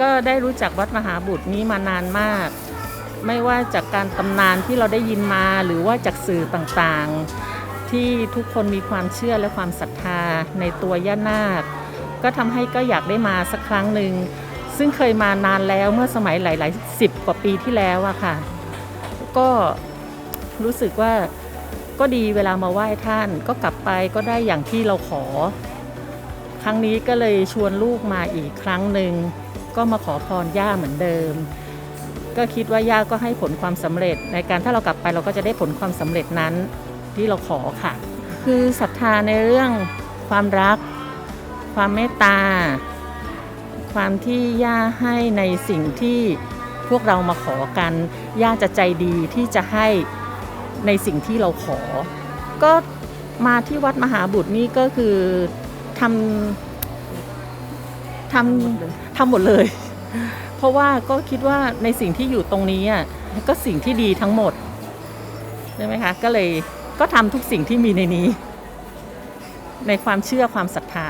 ก็ได้รู้จักวัดมหาบุตรนี้มานานมาก ไม่ว่าจากการตำนานที่เราได้ยินมาหรือว่าจากสื่อต่างๆ ที่ทุกคนมีความเชื่อและความศรัทธาในตัวย่านาค ก็ทำให้ก็อยากได้มาสักครั้งหนึ่งซึ่งเคยมานานแล้วเมื่อสมัยหลายๆสิบกว่าปีที่แล้วอะค่ะ ก็รู้สึกว่าก็ดีเวลามาไหว้ท่านก็กลับไปก็ได้อย่างที่เราขอ ครั้งนี้ก็เลยชวนลูกมาอีกครั้งหนึ่งก็มาขอพรย่าเหมือนเดิม ก็คิดว่าย่าก็ให้ผลความสำเร็จ ในการถ้าเรากลับไปเราก็จะได้ผลความสำเร็จนั้นที่เราขอค่ะ คือศรัทธาในเรื่องความรัก ความเมตตา ความที่ย่าให้ในสิ่งที่พวกเรามาขอกัน ย่าจะใจดีที่จะให้ในสิ่งที่เราขอ ก็มาที่วัดมหาบุตรนี่ก็คือ ทำทำทำหมดเลย เพราะว่าก็คิดว่าในสิ่งที่อยู่ตรงนี้อะก็สิ่งที่ดีทั้งหมดใช่ไหมคะ ก็เลยก็ทำทุกสิ่งที่มีในนี้ ในความเชื่อความศรัทธา